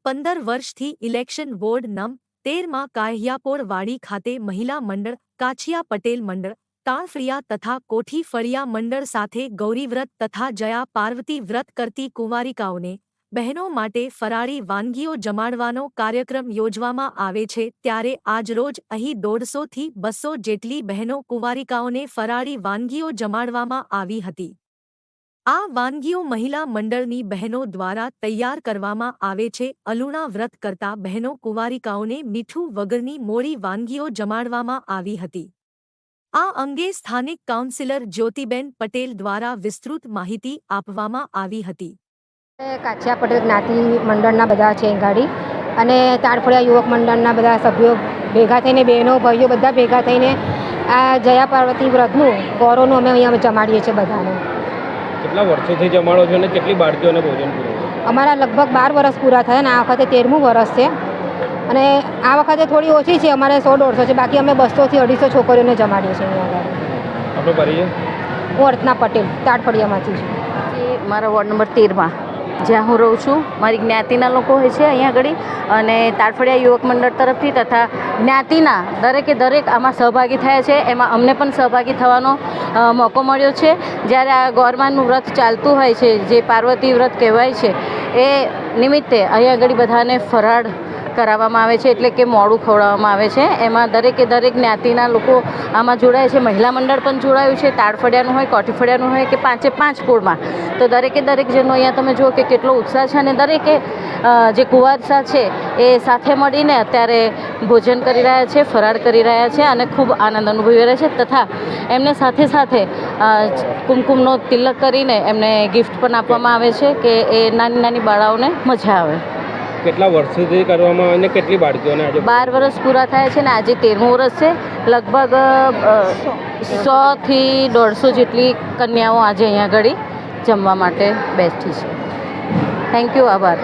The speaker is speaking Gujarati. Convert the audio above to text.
પંદર વર્ષથી ઇલેક્શન વોર્ડ નમ તેરમાં કાહિયાપોળવાડી ખાતે મહિલા મંડળ, કાછિયા પટેલ મંડળ, તાણફળિયા તથા કોઠી ફળિયા મંડળ સાથે ગૌરીવ્રત તથા જયા પાર્વતી વ્રત કરતી કુંવારિકાઓને બહેનો માટે ફરાળી વાનગીઓ જમાડવાનો કાર્યક્રમ યોજવામાં આવે છે ત્યારે આજરોજ અહીં દોઢસોથી બસો જેટલી બહેનો કુંવારિકાઓને ફરાળી વાનગીઓ જમાડવામાં આવી હતી. આ વાનગીઓ મહિલા મંડળની બહેનો દ્વારા તૈયાર કરવામાં આવે છે. અલુણા વ્રત કરતા બહેનો કુંવારિકાઓને મીઠું વગરની મોડી વાનગીઓ જમાડવામાં આવી હતી. આ અંગે સ્થાનિક કાઉન્સિલર જ્યોતિબેન પટેલ દ્વારા વિસ્તૃત માહિતી આપવામાં આવી હતી. કાછિયા પટેલ જ્ઞાતિ મંડળના બધા છે ગાડી અને તાડફળિયા યુવક મંડળના બધા સભ્યો ભેગા થઈને, બહેનો, ભાઈઓ બધા ભેગા થઈને આ જયા પાર્વતી વ્રતનું, ગૌરવનું અમે અહીંયા જમાડીએ છીએ બધાને. કેટલા વર્ષોથી જમાડો છો અને કેટલી બાળકીઓને ભોજન પૂરું? અમારા લગભગ બાર વર્ષ પૂરા થયા અને આ વખતે તેરમું વર્ષ છે. અને આ વખતે થોડી ઓછી છે અમારે સો દોઢસો છે બાકી અમે બસોથી અઢીસો છોકરીઓને જમાડીએ છીએ અહીંયા આગળ. આપણો પરિચય? હું અર્ચના પટેલ તાડફળિયામાંથી છું. મારા વોર્ડ નંબર તેરમાં. જ્યાં હું રહું છું, મારી જ્ઞાતિના લોકો હોય છે અહીંયા આગળ. અને તાડફળિયા યુવક મંડળ તરફથી તથા જ્ઞાતિના દરેકે દરેક આમાં સહભાગી થયા છે. એમાં અમને પણ સહભાગી થવાનો મોકો મળ્યો છે. જ્યારે આ ગોરમાનું વ્રત ચાલતું હોય છે, જે પાર્વતી વ્રત કહેવાય છે, એ નિમિત્તે અહીંયા આગળ બધાને ફરાળ કરાવવામાં આવે છે, એટલે કે મોડું ખવડાવવામાં આવે છે. એમાં દરેકે દરેક જ્ઞાતિના લોકો આમાં જોડાય છે. મહિલા મંડળ પણ જોડાયું છે. તાડફળિયાનું હોય, કોઠીફળિયાનું હોય કે પાંચે પાંચ કુળમાં તો દરેકે દરેક જણનો અહીંયા તમે જુઓ કે કેટલો ઉત્સાહ છે અને દરેકે જે કુવારસા છે એ સાથે મળીને અત્યારે ભોજન કરી રહ્યા છે, ફરાળ કરી રહ્યા છે અને ખૂબ આનંદ અનુભવી રહ્યા છે તથા એમને સાથે સાથે કુમકુમનો તિલક કરીને એમને ગિફ્ટ પણ આપવામાં આવે છે કે એ નાની નાની બાળાઓને મજા આવે. કેટલા વર્ષોથી કરવામાં અને કેટલી બાળકીઓને આજે બાર વર્ષ પૂરા થયા છે ને આજે તેરમું વર્ષ છે. લગભગ સોથી દોઢસો જેટલી કન્યાઓ આજે અહીંયા આગળ જમવા માટે બેઠી છે. થેન્ક યુ આભાર.